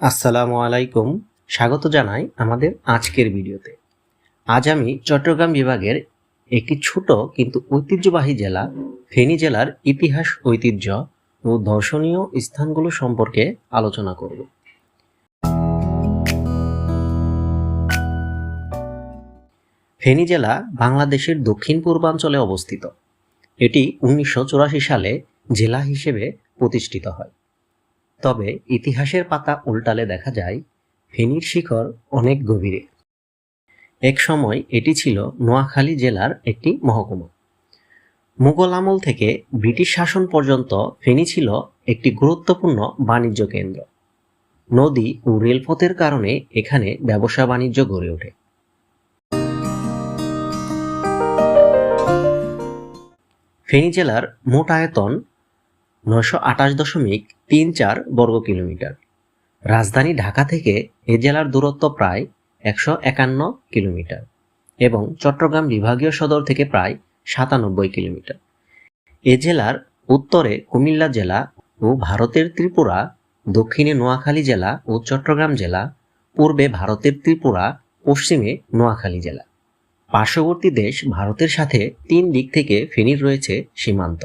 আসসালামু আলাইকুম। স্বাগত জানাই আমাদের আজকের ভিডিওতে। আজ আমি চট্টগ্রাম বিভাগের একটি ছোট কিন্তু ঐতিহ্যবাহী জেলা, ফেনী জেলার ইতিহাস, ঐতিহ্য ও দর্শনীয় স্থানগুলো সম্পর্কে আলোচনা করব। ফেনী জেলা বাংলাদেশের দক্ষিণ পূর্বাঞ্চলে অবস্থিত। এটি উনিশশো চুরাশি সালে জেলা হিসেবে প্রতিষ্ঠিত হয়। তবে ইতিহাসের পাতা উল্টালে দেখা যায়, ফেনীর শিখর অনেক গভীরে। এক সময় এটি ছিল নোয়াখালী জেলার একটি মহকুমা। মুঘল আমল থেকে ব্রিটিশ শাসন পর্যন্ত ফেনী ছিল একটি গুরুত্বপূর্ণ বাণিজ্য কেন্দ্র। নদী ও রেলপথের কারণে এখানে ব্যবসা বাণিজ্য গড়ে ওঠে। ফেনী জেলার মোট আয়তন নয়শো আঠাশ দশমিক তিন চার বর্গ কিলোমিটার। রাজধানী ঢাকা থেকে এ জেলার দূরত্ব প্রায় একশো একান্ন কিলোমিটার এবং চট্টগ্রাম বিভাগীয় সদর থেকে প্রায় সাতানব্বই কিলোমিটার। এ জেলার উত্তরে কুমিল্লা জেলা ও ভারতের ত্রিপুরা, দক্ষিণে নোয়াখালী জেলা ও চট্টগ্রাম জেলা, পূর্বে ভারতের ত্রিপুরা, পশ্চিমে নোয়াখালী জেলা। পার্শ্ববর্তী দেশ ভারতের সাথে তিন দিক থেকে ফেনীর রয়েছে সীমান্ত।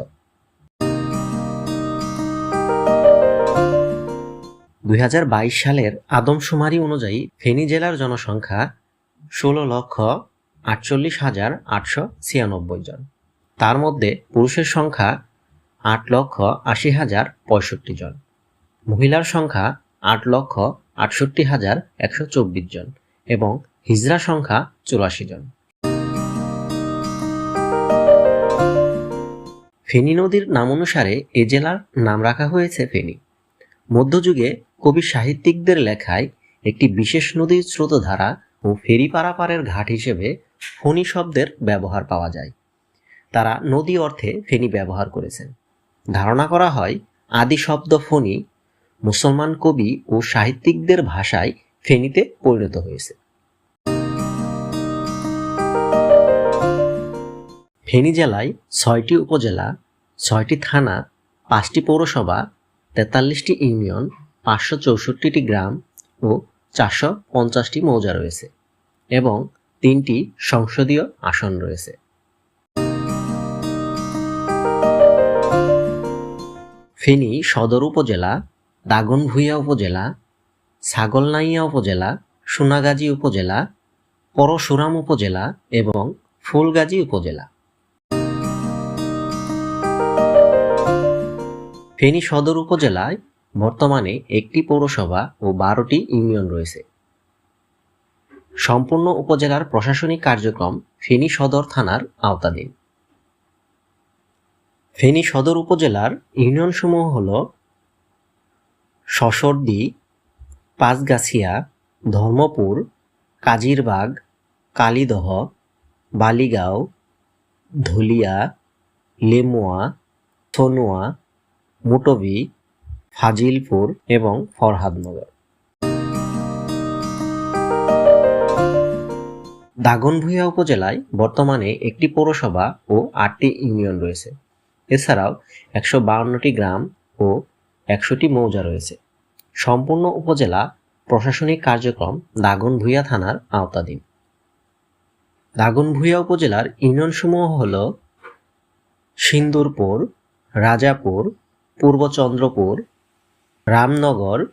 দুই হাজার বাইশ সালের আদমশুমারি অনুযায়ী ফেনী জেলার জনসংখ্যা ষোলো লক্ষ আটচল্লিশ হাজার আটশো ছিয়ানব্বই জন। তার মধ্যে পুরুষের সংখ্যা আট লক্ষ আশি হাজার পঁয়ষট্টি জন। মহিলার সংখ্যা আট লক্ষ আটষট্টি হাজার একশো চব্বিশ জন এবং হিজরা সংখ্যা চুরাশি জন। ফেনী নদীর নাম অনুসারে এ জেলার নাম রাখা হয়েছে ফেনী। মধ্যযুগে কবি সাহিত্যিকদের লেখায় একটি বিশেষ নদীর স্রোতধারা ও ফেরি পারাপারের ঘাট হিসেবে ফণি শব্দের ব্যবহার পাওয়া যায়। তারা নদী অর্থে ফেনী ব্যবহার করেছেন। ধারণা করা হয়, আদি শব্দ ফণি মুসলমান কবি ও সাহিত্যিকদের ভাষায় ফেনীতে পরিণত হয়েছে। ফেনী জেলায় ছয়টি উপজেলা, ছয়টি থানা, পাঁচটি পৌরসভা, তেতাল্লিশটি ইউনিয়ন পাঁচশো চৌষট্টিটি গ্রাম ও চারশো পঞ্চাশটি মৌজা রয়েছে এবং তিনটি সংসদীয় আসন রয়েছে। ফেনী সদর উপজেলা, দাগনভূঞা উপজেলা, ছাগলনাইয়া উপজেলা, সোনাগাজী উপজেলা, পরশুরাম উপজেলা এবং ফুলগাজী উপজেলা। ফেনী সদর উপজেলায় বর্তমানে একটি পৌরসভা ও বারোটি ইউনিয়ন রয়েছে। সম্পূর্ণ উপজেলার প্রশাসনিক কার্যক্রম ফেনী সদর থানার আওতাধীন। ফেনী সদর উপজেলার ইউনিয়নসমূহ হল শশরদি পাঁচগাছিয়া, ধর্মপুর, কাজিরবাগ, কালীদহ, বালিগাঁও, ধুলিয়া, লেমুয়া, থনুয়া, মুটবি ফাজিলপুর এবং ফরহাদনগর দাগনভূঞা উপজেলায় বর্তমানে একটি পৌরসভা ও আটটি ইউনিয়ন রয়েছে। এছাড়াও একশো বাউন্নটি গ্রাম ও একশোটি মৌজা রয়েছে। সম্পূর্ণ উপজেলা প্রশাসনিক কার্যক্রম দাগনভূঞা থানার আওতাধীন। দাগনভূঞা উপজেলার ইউনিয়নসমূহ হল সিন্দুরপুর, রাজাপুর পূর্বচন্দ্রপুর রামনগর,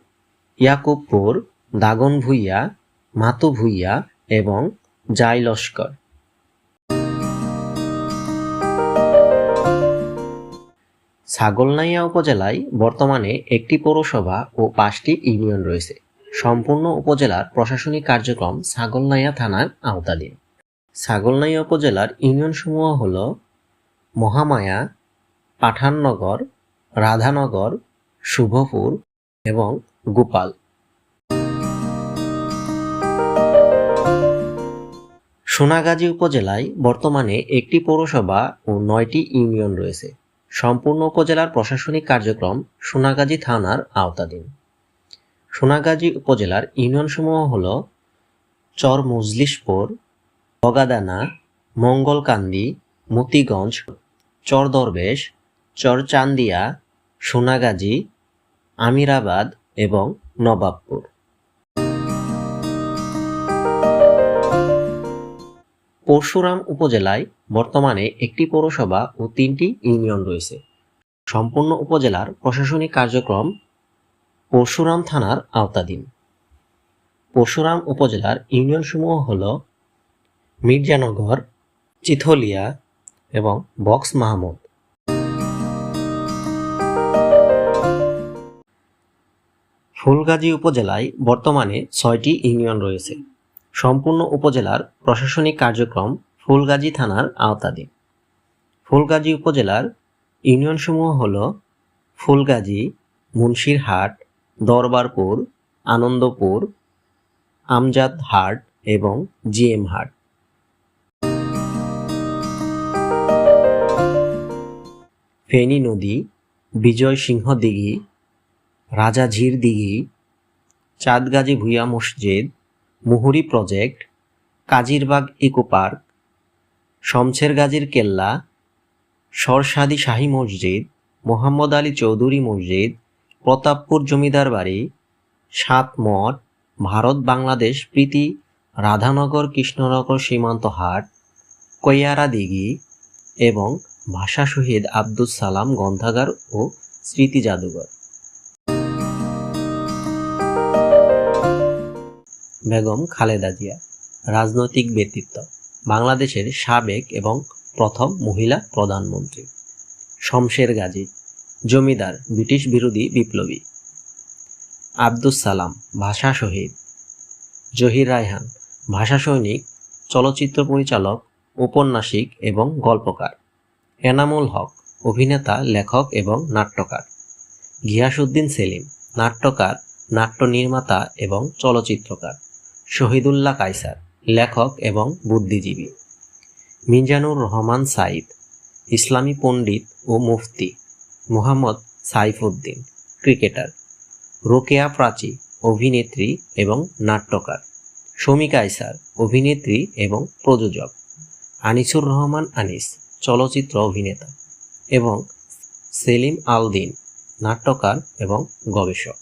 ইয়াকুবপুর, দাগনভূঞা, মাতুভূঞা এবং জাইলস্কর। ছাগলনাইয়া উপজেলায় বর্তমানে একটি পৌরসভা ও পাঁচটি ইউনিয়ন রয়েছে। সম্পূর্ণ উপজেলার প্রশাসনিক কার্যক্রম ছাগলনাইয়া থানার আওতাধীন। ছাগলনাইয়া উপজেলার ইউনিয়নসমূহ হল মহামায়া, পাঠাননগর, রাধানগর, শুভপুর এবং গোপাল। সোনাগাজী উপজেলায় বর্তমানে একটি পৌরসভা ও নয়টি ইউনিয়ন রয়েছে। সম্পূর্ণ উপজেলার প্রশাসনিক কার্যক্রম সোনাগাজী থানার আওতাধীন। সোনাগাজী উপজেলার ইউনিয়নসমূহ হল চর মজলিশপুর, বগাদানা, মঙ্গলকান্দি, মতিগঞ্জ, চর দরবেশ, চর চান্দিয়া, সোনাগাজী আমিরাবাদ এবং নবাবপুর। পরশুরাম উপজেলায় বর্তমানে একটি পৌরসভা ও তিনটি ইউনিয়ন রয়েছে। সম্পূর্ণ উপজেলার প্রশাসনিক কার্যক্রম পরশুরাম থানার আওতাধীন। পরশুরাম উপজেলার ইউনিয়নসমূহ হল মির্জানগর, চিথলিয়া এবং বক্স মাহমুদ। ফুলগাজী উপজেলায় বর্তমানে ছয়টি ইউনিয়ন রয়েছে। সম্পূর্ণ উপজেলার প্রশাসনিক কার্যক্রম ফুলগাজী থানার আওতাধীন। ফুলগাজী উপজেলার ইউনিয়নসমূহ হল ফুলগাজী, মুন্সিরহাট, দরবারপুর, আনন্দপুর, আমজাদ হাট এবং জিএম হাট। ফেনী নদী বিজয় সিংহ দিঘি রাজাঝির দিঘি চাঁদগাজী ভুইয়া মসজিদ, Muhuri project, Kazirbag eco park Shamsher গাজীর কেল্লা, সরসাদি শাহী মসজিদ, মোহাম্মদ আলী চৌধুরী মসজিদ, প্রতাপপুর জমিদার বাড়ি, সাত মঠ, ভারত বাংলাদেশ প্রীতি, রাধানগর কৃষ্ণনগর সীমান্ত হাট, কৈয়ারা দিঘি এবং ভাষা শহীদ আব্দুল সালাম গ্রন্থাগার ও স্মৃতি জাদুঘর। বেগম খালেদা জিয়া, রাজনৈতিক ব্যক্তিত্ব, বাংলাদেশের সাবেক এবং প্রথম মহিলা প্রধানমন্ত্রী। শমশের গাজী, জমিদার, ব্রিটিশ বিরোধী বিপ্লবী। আব্দুস সালাম, ভাষা শহীদ। জহির রায়হান, ভাষা সৈনিক, চলচ্চিত্র পরিচালক ঔপন্যাসিক এবং গল্পকার। এনামুল হক, অভিনেতা, লেখক এবং নাট্যকার। গিয়াসউদ্দিন সেলিম, নাট্যকার, নাট্য নির্মাতা এবং চলচ্চিত্রকার। শহীদুল্লাহ কায়সার, লেখক এবং বুদ্ধিজীবী। মিজানুর রহমান সাইদ ইসলামী পণ্ডিত ও মুফতি মোহাম্মদ সাইফুদ্দিন, ক্রিকেটার। রোকেয়া প্রাচী, অভিনেত্রী এবং নাট্যকার। শমী কায়সার, অভিনেত্রী এবং প্রযোজক। আনিসুর রহমান আনিস, চলচ্চিত্র অভিনেতা এবং সেলিম আলদিন, নাট্যকার এবং গবেষক।